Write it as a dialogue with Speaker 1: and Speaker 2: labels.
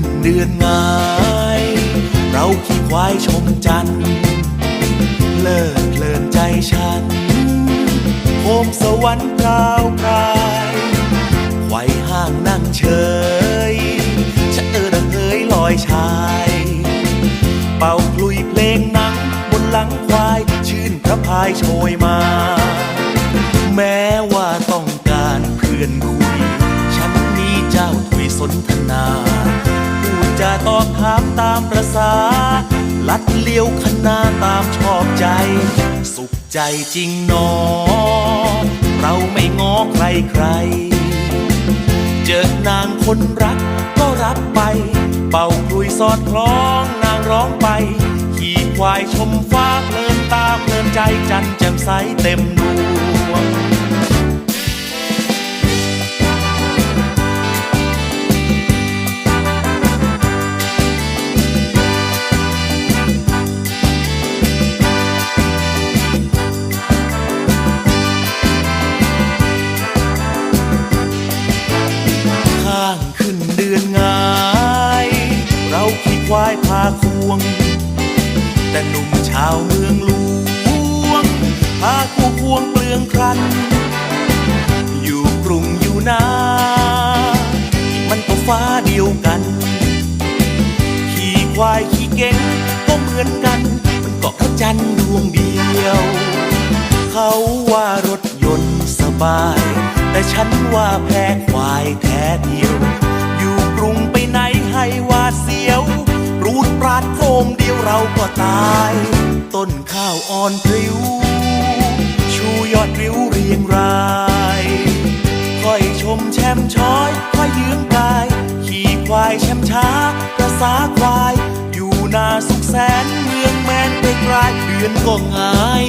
Speaker 1: ้นเดือนงาย เราขี่ควายชมจันทร์เลิศเพลินใจฉันโคมสวรรค์พราวพรายไขว่ห้างนั่งเฉยฉันเออระเหยลอยชาย เป่าคลุยเพลงหนังบนหลังควาย ชื่นพระพายโชยมา แม้ว่าต้องการเพื่อนคุย ฉันมีเจ้าถุยสนทนา จะตอบถามตามประษา ลัดเลี้ยวคณาตามชอบใจ สุขใจจริงหนอ เราไม่ง้อใครใคร เจอนางคนรักก็รับไป เป่าคลุยสอดคล้องนางร้องไป ขี่ควายชมฟ้าเพลินตาเพลินใจจันแจ่มใสเต็มดวง ควง แต่หนุ่มชาวเมืองหลวงพาคู่ควงเปลืองครัน อยู่กรุงอยู่นามันก็ฟ้าเดียวกัน ขี่ควายขี่เก่งก็เหมือนกัน มันก็พระจันทร์ดวงเดียว เขาว่ารถยนต์สบาย แต่ฉันว่าแพ้ควายแท้เดียว ก็ตาย ต้นข้าวอ่อนพริ้ว ชูยอดริ้วเรียงรายค่อยชมแช่มช้อยค่อยยืมกาย ขี่ควายแช่มช้าประสาควาย อยู่นาสุขแสนเมืองแมนไปไกลเดือนก็งาย